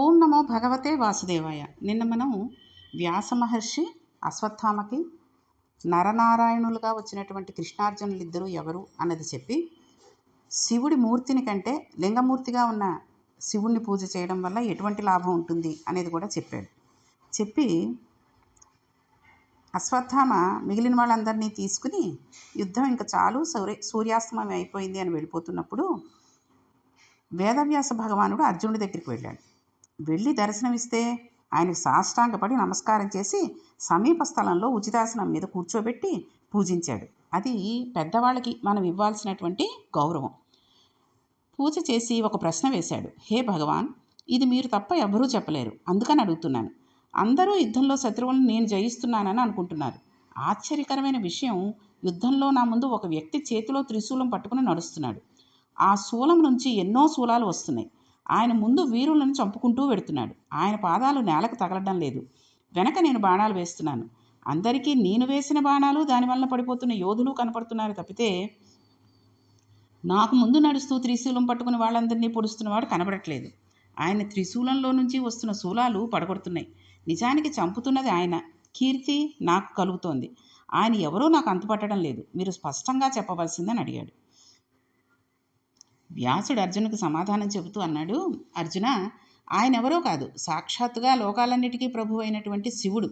ఓం నమో భగవతే వాసుదేవాయ. నిన్న మనం వ్యాస మహర్షి అశ్వత్థామకి నరనారాయణులుగా వచ్చినటువంటి కృష్ణార్జునులు ఇద్దరు ఎవరు అన్నది చెప్పి శివుడి మూర్తిని కంటే లింగమూర్తిగా ఉన్న శివుణ్ణి పూజ చేయడం వల్ల ఎటువంటి లాభం ఉంటుంది అనేది కూడా చెప్పాడు. చెప్పి అశ్వత్థామ మిగిలిన వాళ్ళందరినీ తీసుకుని యుద్ధం ఇంకా చాలు సూర్య సూర్యాస్తమయం అయిపోయింది అని వెళ్ళిపోతున్నప్పుడు వేదవ్యాస భగవానుడు అర్జునుడి దగ్గరికి వెళ్ళాడు. వెళ్ళి దర్శనమిస్తే ఆయనకు సాష్టాంగపడి నమస్కారం చేసి సమీప స్థలంలో ఉచితాసనం మీద కూర్చోబెట్టి పూజించాడు. అది పెద్దవాళ్ళకి మనం ఇవ్వాల్సినటువంటి గౌరవం. పూజ చేసి ఒక ప్రశ్న వేశాడు. హే భగవాన్ ఇది మీరు తప్ప ఎవరూ చెప్పలేరు. అందుకని అడుగుతున్నాను. అందరూ యుద్ధంలో శత్రువులను నేను జయిస్తున్నానని అనుకుంటున్నారు. ఆశ్చర్యకరమైన విషయం యుద్ధంలో నా ముందు ఒక వ్యక్తి చేతిలో త్రిశూలం పట్టుకుని నడుస్తున్నాడు. ఆ శూలం నుంచి ఎన్నో శూలాలు వస్తున్నాయి. ఆయన ముందు వీరులను చంపుకుంటూ వెడుతున్నాడు. ఆయన పాదాలు నేలకు తగలడం లేదు. వెనక నేను బాణాలు వేస్తున్నాను. అందరికీ నేను వేసిన బాణాలు దానివల్ల పడిపోతున్న యోధులు కనపడుతున్నారు తప్పితే నాకు ముందు నడుస్తూ త్రిశూలం పట్టుకుని వాళ్ళందరినీ పొడుస్తున్నవాడు కనబడట్లేదు. ఆయన త్రిశూలంలో నుంచి వస్తున్న శూలాలు పడగొడుతున్నాయి. నిజానికి చంపుతున్నది ఆయన. కీర్తి నాకు కలుగుతోంది. ఆయన ఎవరో నాకు అంతుపట్టడం లేదు. మీరు స్పష్టంగా చెప్పవలసిందని అడిగాడు. వ్యాసుడు అర్జునుకు సమాధానం చెబుతూ అన్నాడు అర్జున ఆయన ఎవరో కాదు. సాక్షాత్తుగా లోకాలన్నిటికీ ప్రభు అయినటువంటి శివుడు.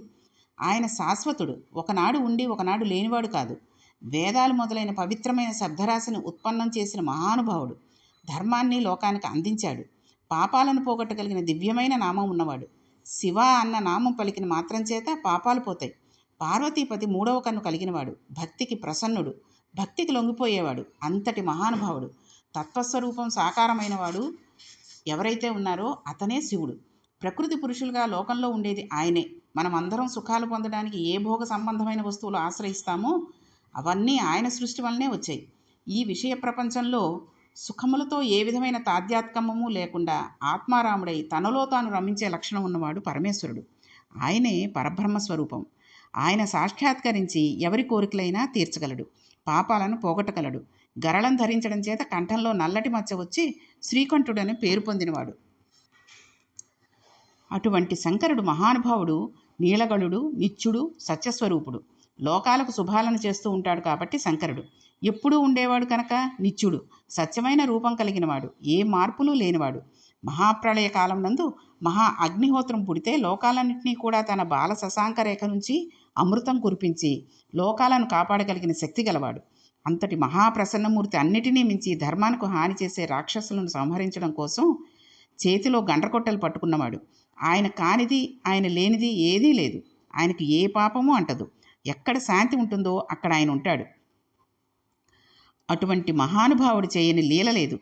ఆయన శాశ్వతుడు. ఒకనాడు ఉండి ఒకనాడు లేనివాడు కాదు. వేదాలు మొదలైన పవిత్రమైన శబ్దరాశిని ఉత్పన్నం చేసిన మహానుభావుడు. ధర్మాన్ని లోకానికి అందించాడు. పాపాలను పోగొట్టగలిగిన దివ్యమైన నామం ఉన్నవాడు. శివ అన్న నామం పలికిన మాత్రం చేత పాపాలు పోతాయి. పార్వతీపతి మూడవ కన్ను కలిగినవాడు. భక్తికి ప్రసన్నుడు. భక్తికి లొంగిపోయేవాడు. అంతటి మహానుభావుడు. తత్వస్వరూపం సాకారమైన వాడు ఎవరైతే ఉన్నారో అతనే శివుడు. ప్రకృతి పురుషులుగా లోకంలో ఉండేది ఆయనే. మనం అందరం సుఖాలు పొందడానికి ఏ భోగ సంబంధమైన వస్తువులు ఆశ్రయిస్తామో అవన్నీ ఆయన సృష్టి వల్లనే వచ్చాయి. ఈ విషయ ప్రపంచంలో సుఖములతో ఏ విధమైన తాధ్యాత్కమము లేకుండా ఆత్మారాముడై తనలో తాను రమించే లక్షణం ఉన్నవాడు పరమేశ్వరుడు. ఆయనే పరబ్రహ్మ స్వరూపం. ఆయన సాక్షాత్కరించి ఎవరి కోరికలైనా తీర్చగలడు. పాపాలను పోగొట్టగలడు. గరళం ధరించడం చేత కంఠంలో నల్లటి మచ్చ వచ్చి శ్రీకంఠుడని పేరు పొందినవాడు. అటువంటి శంకరుడు మహానుభావుడు నీలగళుడు నిత్యుడు సత్యస్వరూపుడు. లోకాలకు శుభాలను చేస్తూ ఉంటాడు కాబట్టి శంకరుడు. ఎప్పుడూ ఉండేవాడు కనుక నిత్యుడు సత్యమైన రూపం కలిగినవాడు. ఏ మార్పులు లేనివాడు. మహాప్రళయ కాలం నందు మహా అగ్నిహోత్రం పుడితే లోకాలన్నింటినీ కూడా తన బాల శశాంక రేఖ నుంచి అమృతం కురిపించి లోకాలను కాపాడగలిగిన శక్తి గలవాడు. అంతటి మహాప్రసన్నమూర్తి అన్నిటినీ మించి ధర్మానికి హాని చేసే రాక్షసులను సంహరించడం కోసం చేతిలో గండ్రకొట్టలు పట్టుకున్నవాడు. ఆయన కానిది ఆయన లేనిది ఏదీ లేదు. ఆయనకు ఏ పాపము అంటదు. ఎక్కడ శాంతి ఉంటుందో అక్కడ ఆయన ఉంటాడు. అటువంటి మహానుభావుడు చేయని లీల లేదు.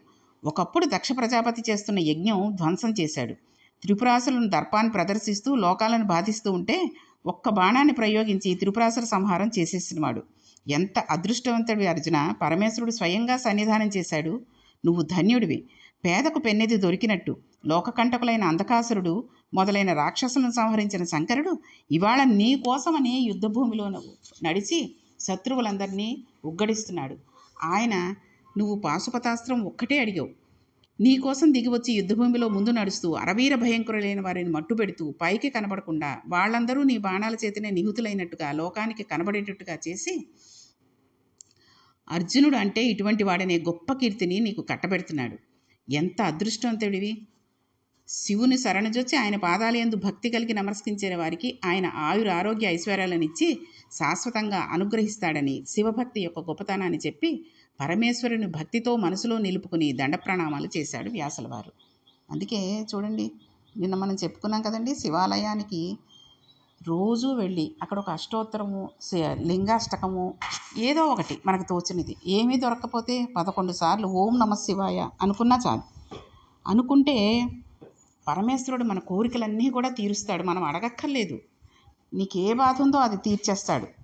ఒకప్పుడు దక్ష ప్రజాపతి చేస్తున్న యజ్ఞం ధ్వంసం చేశాడు. త్రిపురాసులను దర్పాన్ని ప్రదర్శిస్తూ లోకాలను బాధిస్తూ ఉంటే ఒక్క బాణాన్ని ప్రయోగించి త్రిపురాసుర సంహారం చేసేసినవాడు. ఎంత అదృష్టవంతుడి అర్జున. పరమేశ్వరుడు స్వయంగా సన్నిధానం చేశాడు. నువ్వు ధన్యుడివి. పేదకు పెన్నెది దొరికినట్టు. లోకకంటకులైన అంధకాసురుడు మొదలైన రాక్షసులను సంహరించిన శంకరుడు ఇవాళ నీ కోసమని యుద్ధభూమిలో నడిచి శత్రువులందరినీ ఉగ్గడిస్తున్నాడు. ఆయన నువ్వు పాశుపతాస్త్రం ఒక్కటే అడిగావు. నీకోసం దిగివచ్చి యుద్ధభూమిలో ముందు నడుస్తూ అరవీర భయంకరులైన వారిని మట్టు పెడుతూ పైకి కనబడకుండా వాళ్ళందరూ నీ బాణాల చేతనే నిహుతులైనట్టుగా లోకానికి కనబడేటట్టుగా చేసి అర్జునుడు అంటే ఇటువంటి వాడనే గొప్ప కీర్తిని నీకు కట్టబెడుతున్నాడు. ఎంత అదృష్టవంతుడివి శివుని శరణజొచ్చి ఆయన పాదాలయందు భక్తి కలిగి నమస్కరించే వారికి ఆయన ఆయుర ఆరోగ్య ఐశ్వర్యాలను ఇచ్చి శాశ్వతంగా అనుగ్రహిస్తాడని శివభక్తి యొక్క గొప్పతనాన్ని చెప్పి పరమేశ్వరుని భక్తితో మనసులో నిలుపుకుని దండ ప్రణామాలు చేశాడు వ్యాసలవారు. అందుకే చూడండి నిన్న మనం చెప్పుకున్నాం కదండి శివాలయానికి రోజు వెళ్ళి అక్కడ ఒక అష్టోత్తరము లింగాష్టకము ఏదో ఒకటి మనకు తోచినది. ఏమీ దొరకకపోతే పదకొండు సార్లు ఓం నమ శివాయ అనుకున్నా చాలు. అనుకుంటే పరమేశ్వరుడు మన కోరికలన్నీ కూడా తీరుస్తాడు. మనం అడగక్కర్లేదు. నీకు ఏ బాధ ఉందో అది తీర్చేస్తాడు.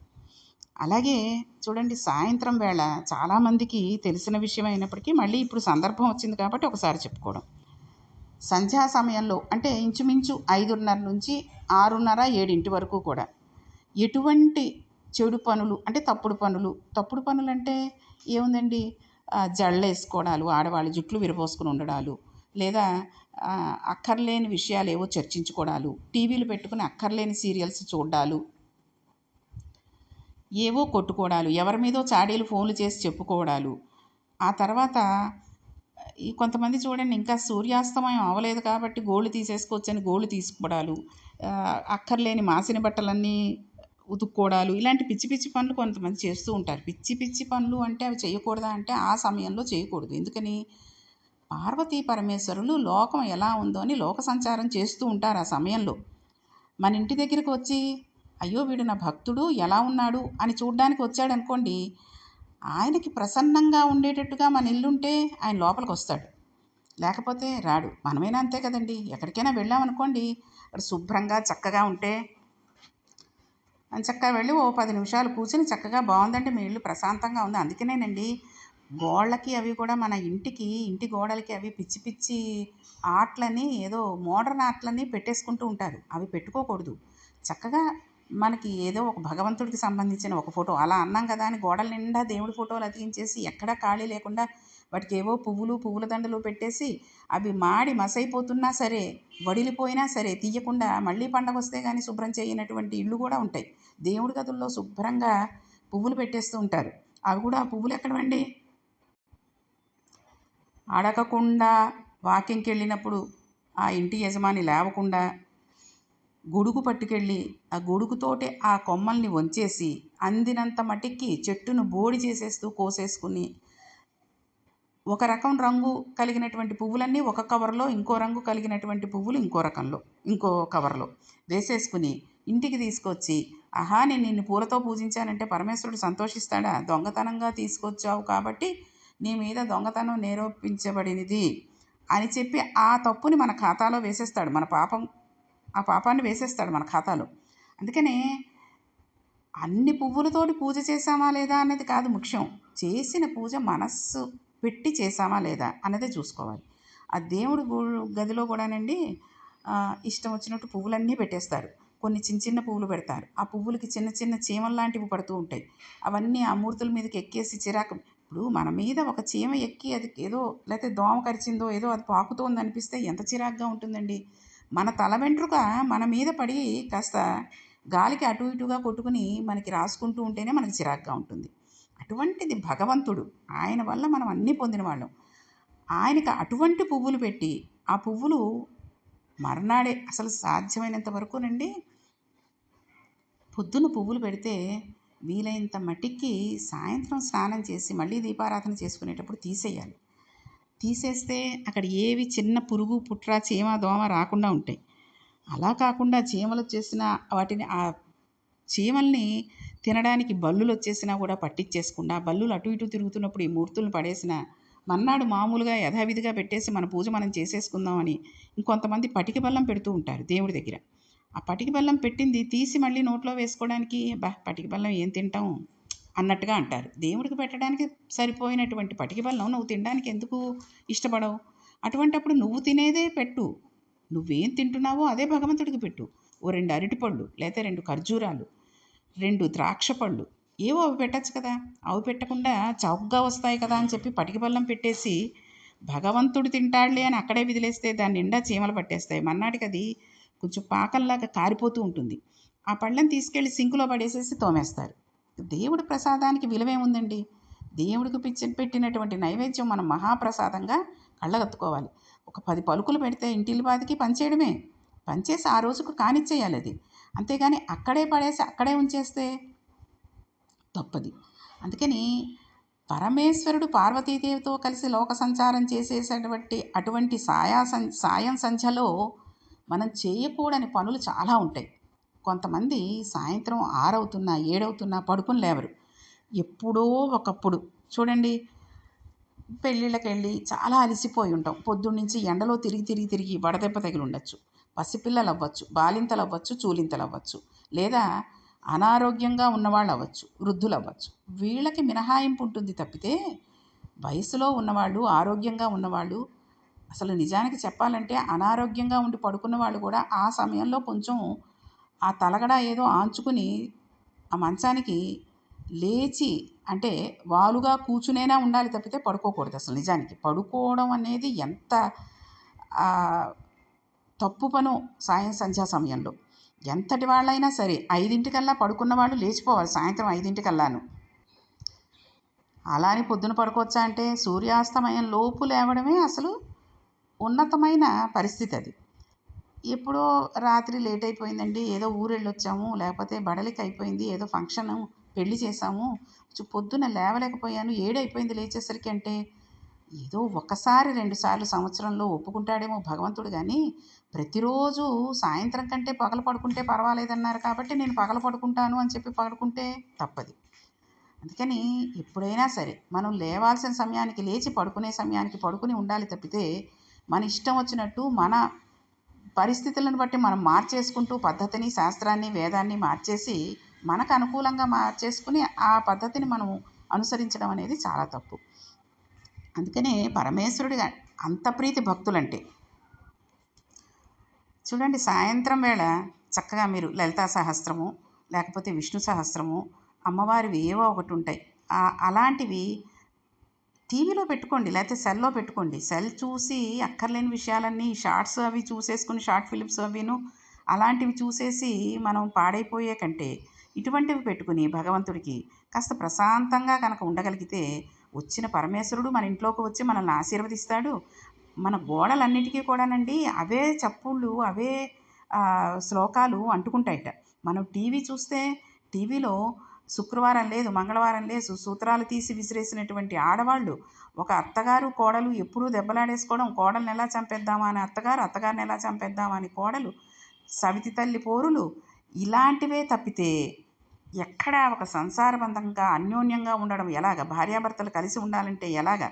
అలాగే చూడండి సాయంత్రం వేళ చాలామందికి తెలిసిన విషయం అయినప్పటికీ మళ్ళీ ఇప్పుడు సందర్భం వచ్చింది కాబట్టి ఒకసారి చెప్పుకోవడం. సంధ్యా సమయంలో అంటే ఇంచుమించు ఐదున్నర నుంచి ఆరున్నర ఏడింటి వరకు కూడా ఎటువంటి చెడు పనులు అంటే తప్పుడు పనులు తప్పుడు పనులు అంటే ఏముందండి? జళ్ళు వేసుకోవడాలు ఆడవాళ్ళు జుట్లు విరబోసుకుని ఉండడాలు లేదా అక్కర్లేని విషయాలు ఏవో చర్చించుకోవడాలు టీవీలు పెట్టుకుని అక్కర్లేని సీరియల్స్ చూడాలు ఏవో కొట్టుకోవడాలు ఎవరి మీదో చాడీలు ఫోన్లు చేసి చెప్పుకోవడాలు ఆ తర్వాత ఈ కొంతమంది చూడండి ఇంకా సూర్యాస్తమయం అవ్వలేదు కాబట్టి గోళ్ళు తీసేసుకోవచ్చని గోళ్ళు తీసుకోవడాలు అక్కర్లేని మాసిన బట్టలన్నీ ఉతుక్కోవడాలు ఇలాంటి పిచ్చి పిచ్చి పనులు కొంతమంది చేస్తూ ఉంటారు. పిచ్చి పిచ్చి పనులు అంటే అవి చేయకూడదా అంటే ఆ సమయంలో చేయకూడదు. ఎందుకని? పార్వతీ పరమేశ్వరులు లోకం ఎలా ఉందో అని లోక సంచారం చేస్తూ ఉంటారు ఆ సమయంలో. మన ఇంటి దగ్గరికి వచ్చి అయ్యో వీడు నా భక్తుడు ఎలా ఉన్నాడు? అని చూడ్డానికి వచ్చాడు అనుకోండి ఆయనకి ప్రసన్నంగా ఉండేటట్టుగా మన ఇల్లుంటే ఆయన లోపలికి వస్తాడు లేకపోతే రాడు. మనమైనా అంతే కదండి. ఎక్కడికైనా వెళ్ళామనుకోండి అక్కడ శుభ్రంగా చక్కగా ఉంటే అని చక్కగా వెళ్ళి ఓ పది నిమిషాలు కూర్చుని చక్కగా బాగుందంటే మీ ఇల్లు ప్రశాంతంగా ఉంది. అందుకనేనండి గోళ్ళకి అవి కూడా మన ఇంటికి ఇంటి గోడలకి అవి పిచ్చి పిచ్చి ఆటలని ఏదో మోడర్న్ ఆటలని పెట్టేసుకుంటూ ఉంటారు. అవి పెట్టుకోకూడదు. చక్కగా మనకి ఏదో ఒక భగవంతుడికి సంబంధించిన ఒక ఫోటో అలా అన్నాం కదా అని గోడల నిండా దేవుడి ఫోటోలు అతికించేసి ఎక్కడా ఖాళీ లేకుండా వాటికి ఏవో పువ్వులు పువ్వుల దండలు పెట్టేసి అవి మాడి మసైపోతున్నా సరే వడిలిపోయినా సరే తీయకుండా మళ్ళీ పండగ వస్తే కానీ శుభ్రం చేయనటువంటి ఇళ్ళు కూడా ఉంటాయి. దేవుడి గదుల్లో శుభ్రంగా పువ్వులు పెట్టేస్తూ ఉంటారు. అవి కూడా ఆ పువ్వులు ఎక్కడవండి? అడగకుండా వాకింగ్కి వెళ్ళినప్పుడు ఆ ఇంటి యజమాని లేవకుండా గొడుగు పట్టుకెళ్ళి ఆ గొడుగుతోటే ఆ కొమ్మల్ని వంచేసి అందినంత మటికి చెట్టును బోడి చేసేస్తూ కోసేసుకుని ఒక రకం రంగు కలిగినటువంటి పువ్వులన్నీ ఒక కవర్లో ఇంకో రంగు కలిగినటువంటి పువ్వులు ఇంకో రకంలో ఇంకో కవర్లో వేసేసుకుని ఇంటికి తీసుకొచ్చి ఆహా నేను నిన్ను పూలతో పూజించానంటే పరమేశ్వరుడు సంతోషిస్తాడా? దొంగతనంగా తీసుకొచ్చావు కాబట్టి నీ మీద దొంగతనం నిరూపించబడినది అని చెప్పి ఆ తప్పుని మన ఖాతాలో వేసేస్తాడు. మన పాపం ఆ పాపాన్ని వేసేస్తాడు మన ఖాతాలో. అందుకనే అన్ని పువ్వులతోటి పూజ చేశామా లేదా అన్నది కాదు ముఖ్యం. చేసిన పూజ మనస్సు పెట్టి చేశామా లేదా అన్నదే చూసుకోవాలి. ఆ దేవుడు గదిలో కూడానండి ఇష్టం వచ్చినట్టు పువ్వులన్నీ పెట్టేస్తారు. కొన్ని చిన్న చిన్న పువ్వులు పెడతారు. ఆ పువ్వులకి చిన్న చిన్న చీమలు లాంటివి పడుతూ ఉంటాయి. అవన్నీ ఆ మూర్తుల మీదకి ఎక్కేసి చిరాకు. ఇప్పుడు మన మీద ఒక చీమ ఎక్కి అది ఏదో లేకపోతే దోమ కరిచిందో ఏదో అది పాకుతోంది అనిపిస్తే ఎంత చిరాకుగా ఉంటుందండి. మన తల వెంట్రుక మన మీద పడి కాస్త గాలికి అటు ఇటుగా కొట్టుకుని మనకి రాసుకుంటూ ఉంటేనే మనకి చిరాగ్గా ఉంటుంది. అటువంటిది భగవంతుడు. ఆయన వల్ల మనం అన్నీ పొందిన వాళ్ళం. ఆయనకి అటువంటి పువ్వులు పెట్టి ఆ పువ్వులు మర్నాడే అసలు సాధ్యమైనంత వరకునండి పొద్దున పువ్వులు పెడితే వీలైనంత మట్టికి సాయంత్రం స్నానం చేసి మళ్ళీ దీపారాధన చేసుకునేటప్పుడు తీసేయాలి. తీసేస్తే అక్కడ ఏవి చిన్న పురుగు పుట్ర చీమ దోమ రాకుండా ఉంటాయి. అలా కాకుండా చీమలు వచ్చేసిన వాటిని ఆ చీమల్ని తినడానికి బల్లులు వచ్చేసినా కూడా పట్టించేసుకుండా బల్లులు అటు ఇటు తిరుగుతున్నప్పుడు ఈ మూర్తులను పడేసిన మన్నాడు మామూలుగా యథావిధిగా పెట్టేసి మన పూజ మనం చేసేసుకుందామని ఇంకొంతమంది పటికి బల్లం పెడుతూ ఉంటారు దేవుడి దగ్గర. ఆ పటికి బల్లం పెట్టింది తీసి మళ్ళీ నోట్లో వేసుకోవడానికి బా పటికి బల్లం ఏం తింటాం? అన్నట్టుగా అంటారు. దేవుడికి పెట్టడానికి సరిపోయినటువంటి పటికి బలం నువ్వు తినడానికి ఎందుకు ఇష్టపడవు? అటువంటప్పుడు నువ్వు తినేదే పెట్టు. నువ్వేం తింటున్నావో అదే భగవంతుడికి పెట్టు. ఓ రెండు అరటిపళ్ళు లేదా రెండు ఖర్జూరాలు రెండు ద్రాక్ష పళ్ళు ఏవో అవి పెట్టచ్చు కదా. అవి పెట్టకుండా చౌకగా వస్తాయి కదా అని చెప్పి పటికి బల్లం పెట్టేసి భగవంతుడు తింటాడులే అని అక్కడే విదిలేస్తే దాని నిండా చీమలు పట్టేస్తాయి. మన్నాటికి అది కొంచెం పాకంలాగా కారిపోతూ ఉంటుంది. ఆ పళ్ళని తీసుకెళ్ళి సింకులో పడేసేసి తోమేస్తారు. దేవుడి ప్రసాదానికి విలువేముందండి? దేవుడికి పిచ్చి పెట్టినటువంటి నైవేద్యం మనం మహాప్రసాదంగా కళ్ళగత్తుకోవాలి. ఒక పది పలుకులు పెడితే ఇంటిల్లి పనిచేయడమే పనిచేసి ఆ రోజుకు కానిచ్చేయాలి అది. అంతేగాని అక్కడే పడేసి అక్కడే ఉంచేస్తే తప్పది. అందుకని పరమేశ్వరుడు పార్వతీదేవితో కలిసి లోక సంచారం చేసేటటువంటి అటువంటి సాయా సం సాయం సంధ్యలో మనం చేయకూడని పనులు చాలా ఉంటాయి. కొంతమంది సాయంత్రం ఆరవుతున్నా ఏడవుతున్నా పడుకుని లేవరు. ఎప్పుడో ఒకప్పుడు. చూడండి పెళ్ళిళ్ళకి వెళ్ళి చాలా అలసిపోయి ఉంటాం. పొద్దున్నుంచి ఎండలో తిరిగి తిరిగి తిరిగి వడదెబ్బ తగిలి ఉండొచ్చు పసిపిల్లలు అవ్వచ్చు బాలింతలు అవ్వచ్చు చూలింతలు అవ్వచ్చు లేదా అనారోగ్యంగా ఉన్నవాళ్ళు అవ్వచ్చు వృద్ధులు అవ్వచ్చు వీళ్ళకి మినహాయింపు ఉంటుంది తప్పితే వయసులో ఉన్నవాళ్ళు ఆరోగ్యంగా ఉన్నవాళ్ళు అసలు నిజానికి చెప్పాలంటే అనారోగ్యంగా ఉండి పడుకున్న వాళ్ళు కూడా ఆ సమయంలో కొంచెం ఆ తలగడ ఏదో ఆంచుకుని ఆ మంచానికి లేచి అంటే వాలుగా కూర్చునేనా ఉండాలి తప్పితే పడుకోకూడదు అసలు నిజానికి. పడుకోవడం అనేది ఎంత తప్పు పను సాయం సంధ్యా సమయంలో. ఎంతటి వాళ్ళైనా సరే ఐదింటికల్లా పడుకున్న వాళ్ళు లేచిపోవాలి సాయంత్రం ఐదింటికల్లాను. అలా అని పొద్దున పడుకోవచ్చా అంటే సూర్యాస్తమయం లోపు లేవడమే అసలు ఉన్నతమైన పరిస్థితి అది. ఎప్పుడో రాత్రి లేట్ అయిపోయిందండి. ఏదో ఊరు వెళ్ళొచ్చాము లేకపోతే బడలికి అయిపోయింది. ఏదో ఫంక్షను పెళ్ళి చేసాము పొద్దున లేవలేకపోయాను. ఏడైపోయింది లేచేసరికి అంటే ఏదో ఒకసారి రెండు సార్లు సంవత్సరంలో ఒప్పుకుంటాడేమో భగవంతుడు కానీ ప్రతిరోజు సాయంత్రం కంటే పగలు పడుకుంటే పర్వాలేదన్నారు కాబట్టి నేను పగలు పడుకుంటాను అని చెప్పి పడుకుంటే తప్పది. అందుకని ఎప్పుడైనా సరే మనం లేవాల్సిన సమయానికి లేచి పడుకునే సమయానికి పడుకుని ఉండాలి తప్పితే మన ఇష్టం వచ్చినట్టు మన పరిస్థితులను బట్టి మనం మార్చేసుకుంటూ పద్ధతిని శాస్త్రాన్ని వేదాన్ని మార్చేసి మనకు అనుకూలంగా మార్చేసుకుని ఆ పద్ధతిని మనం అనుసరించడం అనేది చాలా తప్పు. అందుకనే పరమేశ్వరుడి అంత ప్రీతి భక్తులంటే చూడండి సాయంత్రం వేళ చక్కగా మీరు లలితా సహస్రము లేకపోతే విష్ణు సహస్రము అమ్మవారివి ఏవో ఒకటి ఉంటాయి. అలాంటివి టీవీలో పెట్టుకోండి లేకపోతే సెల్లో పెట్టుకోండి. సెల్ చూసి అక్కర్లేని విషయాలన్నీ షార్ట్స్ అవి చూసేసుకుని షార్ట్ ఫిలిమ్స్ అవిను అలాంటివి చూసేసి మనం పాడైపోయే కంటే ఇటువంటివి పెట్టుకుని భగవంతుడికి కాస్త ప్రశాంతంగా కనుక ఉండగలిగితే వచ్చిన పరమేశ్వరుడు మన ఇంట్లోకి వచ్చి మనల్ని ఆశీర్వదిస్తాడు. మన గోడలన్నిటికీ కూడానండి అవే చప్పుళ్ళు అవే శ్లోకాలు అంటుకుంటాయట. మనం టీవీ చూస్తే టీవీలో శుక్రవారం లేదు మంగళవారం లేదు సూత్రాలు తీసి విసిరేసినటువంటి ఆడవాళ్ళు ఒక అత్తగారు కోడలు ఎప్పుడూ దెబ్బలాడేసుకోవడం కోడల్ని ఎలా చంపేద్దామా అని అత్తగారు అత్తగారిని ఎలా చంపేద్దామా అని కోడలు సవితి తల్లి పోరులు ఇలాంటివే తప్పితే ఎక్కడా ఒక సంసారబంధంగా అన్యోన్యంగా ఉండడం ఎలాగ? భార్యాభర్తలు కలిసి ఉండాలంటే ఎలాగ?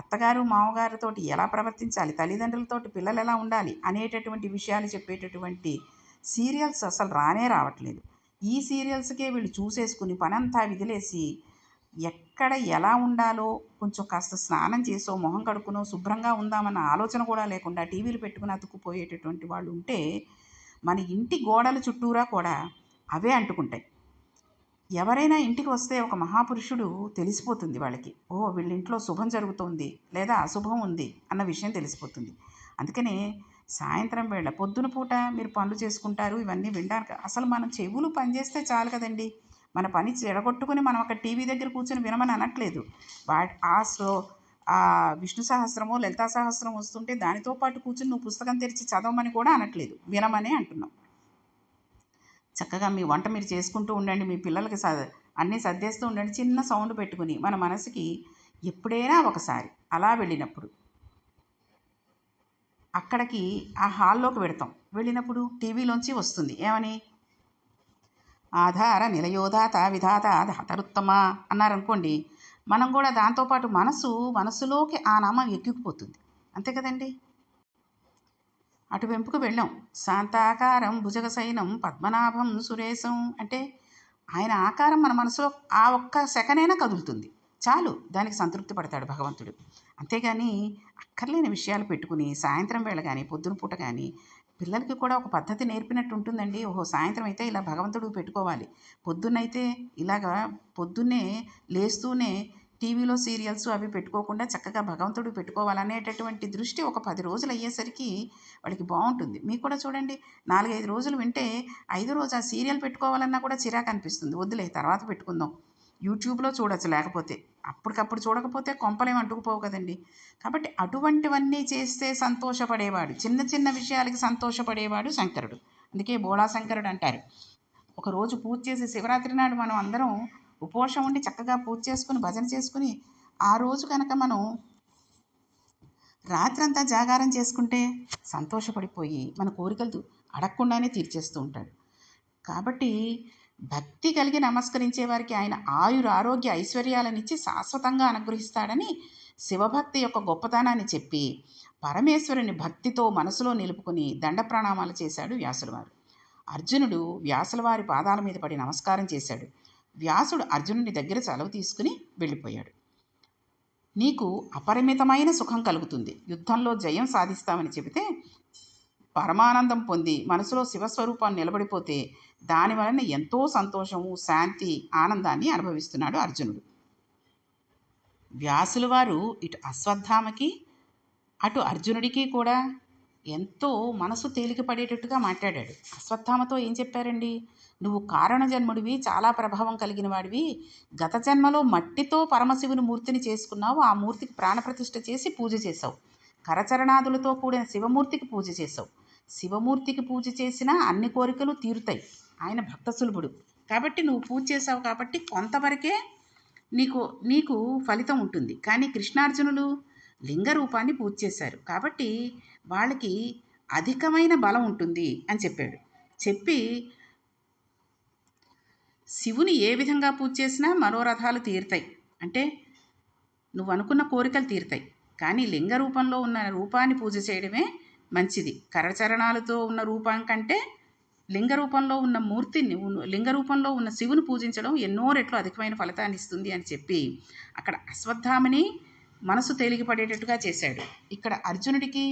అత్తగారు మామగారితోటి ఎలా ప్రవర్తించాలి? తల్లిదండ్రులతోటి పిల్లలు ఎలా ఉండాలి? అనేటటువంటి విషయాలు చెప్పేటటువంటి సీరియల్స్ అసలు రానే రావట్లేదు. ఈ సీరియల్స్కే వీళ్ళు చూసేసుకుని పనంతా విదిలేసి ఎక్కడ ఎలా ఉండాలో కొంచెం కాస్త స్నానం చేసో మొహం కడుక్కునో శుభ్రంగా ఉందామన్న ఆలోచన కూడా లేకుండా టీవీలు పెట్టుకుని అతుక్కుపోయేటటువంటి వాళ్ళు ఉంటే మన ఇంటి గోడల చుట్టూరా కూడా అవే అంటుకుంటాయి. ఎవరైనా ఇంటికి వస్తే ఒక మహాపురుషుడు తెలిసిపోతుంది వాళ్ళకి. ఓ వీళ్ళ ఇంట్లో శుభం జరుగుతుంది లేదా అశుభం ఉంది అన్న విషయం తెలిసిపోతుంది. అందుకనే సాయంత్రం వేళ పొద్దున పూట మీరు పనులు చేసుకుంటారు ఇవన్నీ వినడానికి అసలు మనం చెవులు పనిచేస్తే చాలు కదండి. మన పని చెడగొట్టుకుని మనం అక్కడ టీవీ దగ్గర కూర్చొని వినమని అనట్లేదు. వా ఆ స్లో ఆ విష్ణు సహస్రమో లలితా సహస్రం వస్తుంటే దానితో పాటు కూర్చుని నువ్వు పుస్తకం తెరిచి చదవమని కూడా అనట్లేదు. వినమనే అంటున్నాం. చక్కగా మీ వంట మీరు చేసుకుంటూ ఉండండి మీ పిల్లలకి స అన్నీ సర్దేస్తూ ఉండండి చిన్న సౌండ్ పెట్టుకుని మన మనసుకి ఎప్పుడైనా ఒకసారి అలా వెళ్ళినప్పుడు అక్కడికి ఆ హాల్లోకి పెడతాం వెళ్ళినప్పుడు టీవీలోంచి వస్తుంది. ఏమని? ఆధార నిలయోధాత విధాత ధాతరుత్తమ అన్నారనుకోండి మనం కూడా దాంతోపాటు మనసు మనసులోకి ఆ నామం ఎక్కిపోతుంది. అంతే కదండి? అటు వెంపుకు వెళ్ళాం. శాంతాకారం భుజగశయనం పద్మనాభం సురేశం అంటే ఆయన ఆకారం మన మనసులో ఆ ఒక్క సెకనైనా కదులుతుంది. చాలు దానికి సంతృప్తి పడతాడు భగవంతుడు. అంతేగాని అక్కర్లేని విషయాలు పెట్టుకుని సాయంత్రం వేళ కానీ పొద్దున పూట కానీ పిల్లలకి కూడా ఒక పద్ధతి నేర్పినట్టు ఉంటుందండి. ఓహో సాయంత్రం అయితే ఇలా భగవంతుడు పెట్టుకోవాలి. పొద్దున్నైతే ఇలాగా పొద్దున్నే లేస్తూనే టీవీలో సీరియల్స్ అవి పెట్టుకోకుండా చక్కగా భగవంతుడు పెట్టుకోవాలనేటటువంటి దృష్టి ఒక పది రోజులు అయ్యేసరికి వాడికి బాగుంటుంది. మీకు కూడా చూడండి నాలుగైదు రోజులు వింటే ఐదు రోజు ఆ సీరియల్ పెట్టుకోవాలన్నా కూడా చిరాకు అనిపిస్తుంది వద్దులే తర్వాత పెట్టుకుందాం. యూట్యూబ్లో చూడొచ్చు. లేకపోతే అప్పటికప్పుడు చూడకపోతే కొంపలేం అంటుకుపోవు కదండి. కాబట్టి అటువంటివన్నీ చేస్తే సంతోషపడేవాడు. చిన్న చిన్న విషయాలకి సంతోషపడేవాడు శంకరుడు. అందుకే బోళా శంకరుడు అంటారు. ఒకరోజు పూజ చేసి శివరాత్రి నాడు మనం అందరం ఉపవాసం ఉండి చక్కగా పూజ చేసుకుని భజన చేసుకుని ఆ రోజు కనుక మనం రాత్రంతా జాగారం చేసుకుంటే సంతోషపడిపోయి మన కోరికలు అడగకుండానే తీర్చేస్తూ ఉంటాడు. కాబట్టి భక్తి కలిగి నమస్కరించే వారికి ఆయన ఆయుర ఆరోగ్య ఐశ్వర్యాలనిచ్చి శాశ్వతంగా అనుగ్రహిస్తాడని శివభక్తి యొక్క గొప్పతనాన్ని చెప్పి పరమేశ్వరుని భక్తితో మనసులో నిలుపుకుని దండ ప్రణామాలు చేశాడు వ్యాసులవారు అర్జునుడు వ్యాసులవారి పాదాల మీద పడి నమస్కారం చేశాడు. వ్యాసుడు అర్జునుని దగ్గర సెలవు తీసుకుని వెళ్ళిపోయాడు. నీకు అపరిమితమైన సుఖం కలుగుతుంది. యుద్ధంలో జయం సాధిస్తామని చెబితే పరమానందం పొంది మనసులో శివస్వరూపాన్ని నిలబడిపోతే దాని వలన ఎంతో సంతోషము శాంతి ఆనందాన్ని అనుభవిస్తున్నాడు అర్జునుడు. వ్యాసుల వారు ఇటు అశ్వత్థామకి అటు అర్జునుడికి కూడా ఎంతో మనసు తేలిక పడేటట్టుగా మాట్లాడాడు. అశ్వత్థామతో ఏం చెప్పారండి? నువ్వు కారణ జన్ముడివి చాలా ప్రభావం కలిగిన వాడివి. గత జన్మలో మట్టితో పరమశివుని మూర్తిని చేసుకున్నావు. ఆ మూర్తికి ప్రాణప్రతిష్ఠ చేసి పూజ చేసావు కరచరణాదులతో కూడిన శివమూర్తికి పూజ చేసావు శివమూర్తికి పూజ చేసినా అన్ని కోరికలు తీరుతాయి. ఆయన భక్త సులభుడు కాబట్టి నువ్వు పూజ చేసావు కాబట్టి కొంతవరకే నీకు నీకు ఫలితం ఉంటుంది. కానీ కృష్ణార్జునులు లింగ రూపాన్ని పూజ చేశారు. కాబట్టి వాళ్ళకి అధికమైన బలం ఉంటుంది అని చెప్పాడు. చెప్పి శివుని ఏ విధంగా పూజ చేసినా మనోరథాలు తీరుతాయి. అంటే నువ్వు అనుకున్న కోరికలు తీరుతాయి. కానీ లింగ రూపంలో ఉన్న రూపాన్ని పూజ చేయడమే మంచిది. కరచరణాలతో ఉన్న రూపం కంటే లింగ రూపంలో ఉన్న మూర్తిని లింగ రూపంలో ఉన్న శివుని పూజించడం ఎన్నో రెట్లు అధికమైన ఫలితాన్ని ఇస్తుంది అని చెప్పి అక్కడ అశ్వత్థామని మనసు తేలికపడేటట్టుగా చేశాడు. ఇక్కడ అర్జునుడికి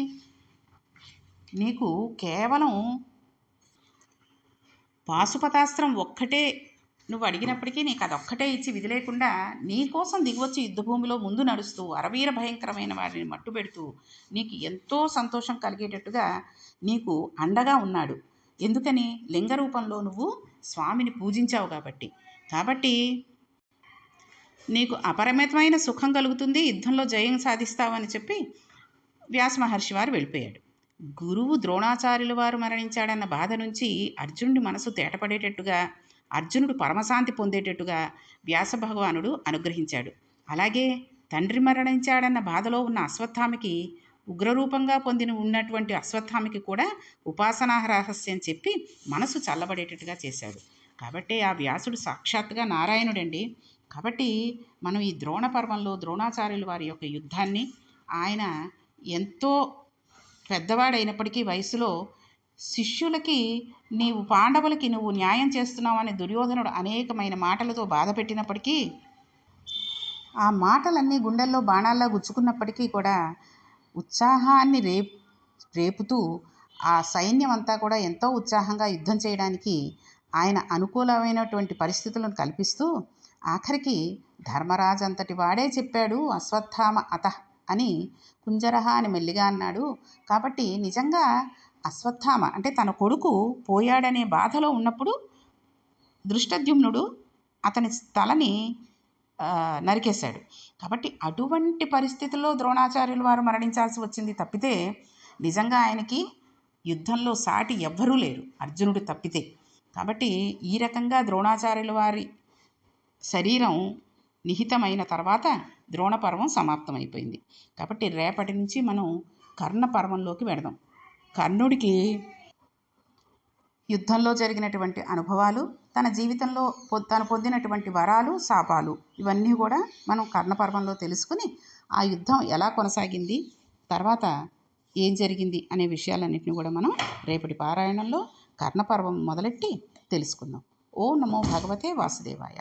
నీకు కేవలం పాశుపతాస్త్రం ఒక్కటే నువ్వు అడిగినప్పటికీ నీకు అదొక్కటే ఇచ్చి విధి లేకుండా నీ యుద్ధభూమిలో ముందు నడుస్తూ అరవీర భయంకరమైన వారిని మట్టుపెడుతూ నీకు ఎంతో సంతోషం కలిగేటట్టుగా నీకు అండగా ఉన్నాడు. ఎందుకని? లింగ రూపంలో నువ్వు స్వామిని పూజించావు కాబట్టి. కాబట్టి నీకు అపరిమితమైన సుఖం కలుగుతుంది యుద్ధంలో జయం సాధిస్తావని చెప్పి వ్యాస మహర్షి వారు వెళ్ళిపోయాడు. గురువు ద్రోణాచార్యుల వారు మరణించాడన్న బాధ నుంచి అర్జునుడి మనసు తేటపడేటట్టుగా అర్జునుడు పరమశాంతి పొందేటట్టుగా వ్యాస భగవానుడు అనుగ్రహించాడు. అలాగే తండ్రి మరణించాడన్న బాధలో ఉన్న అశ్వత్థామకి ఉగ్రరూపంగా పొందిన ఉన్నటువంటి అశ్వత్థామకి కూడా ఉపాసనా రహస్యం చెప్పి మనసు చల్లబడేటట్టుగా చేశాడు. కాబట్టి ఆ వ్యాసుడు సాక్షాత్తుగా నారాయణుడండి. కాబట్టి మనం ఈ ద్రోణ పర్వంలో ద్రోణాచార్యులు వారి యొక్క యుద్ధాన్ని ఆయన ఎంతో పెద్దవాడైనప్పటికీ వయసులో శిష్యులకి నీవు పాండవులకి నువ్వు న్యాయం చేస్తున్నావని దుర్యోధనుడు అనేకమైన మాటలతో బాధ పెట్టినప్పటికీ ఆ మాటలన్నీ గుండెల్లో బాణాల్లో గుచ్చుకున్నప్పటికీ కూడా ఉత్సాహాన్ని రేప్ రేపుతూ ఆ సైన్యం అంతా కూడా ఎంతో ఉత్సాహంగా యుద్ధం చేయడానికి ఆయన అనుకూలమైనటువంటి పరిస్థితులను కల్పిస్తూ ఆఖరికి ధర్మరాజు అంతటి వాడే చెప్పాడు అశ్వత్థామ అత అని కుంజరహ అని మెల్లిగా అన్నాడు. కాబట్టి నిజంగా అశ్వత్థామ అంటే తన కొడుకు పోయాడనే బాధలో ఉన్నప్పుడు దృష్టద్యుమ్నుడు అతని తలని నరికేశాడు. కాబట్టి అటువంటి పరిస్థితుల్లో ద్రోణాచార్యులు వారు మరణించాల్సి వచ్చింది తప్పితే నిజంగా ఆయనకి యుద్ధంలో సాటి ఎవ్వరూ లేరు అర్జునుడు తప్పితే. కాబట్టి ఈ రకంగా ద్రోణాచార్యుల వారి శరీరం నిహితమైన తర్వాత ద్రోణ పర్వం సమాప్తమైపోయింది. కాబట్టి రేపటి నుంచి మనం కర్ణ పర్వంలోకి వెడదాం. కర్ణుడికి యుద్ధంలో జరిగినటువంటి అనుభవాలు తన జీవితంలో తను పొందినటువంటి వరాలు శాపాలు ఇవన్నీ కూడా మనం కర్ణపర్వంలో తెలుసుకుని ఆ యుద్ధం ఎలా కొనసాగింది తర్వాత ఏం జరిగింది అనే విషయాలన్నింటినీ కూడా మనం రేపటి పారాయణంలో కర్ణపర్వం మొదలెట్టి తెలుసుకుందాం. ఓ నమో భగవతే వాసుదేవాయ.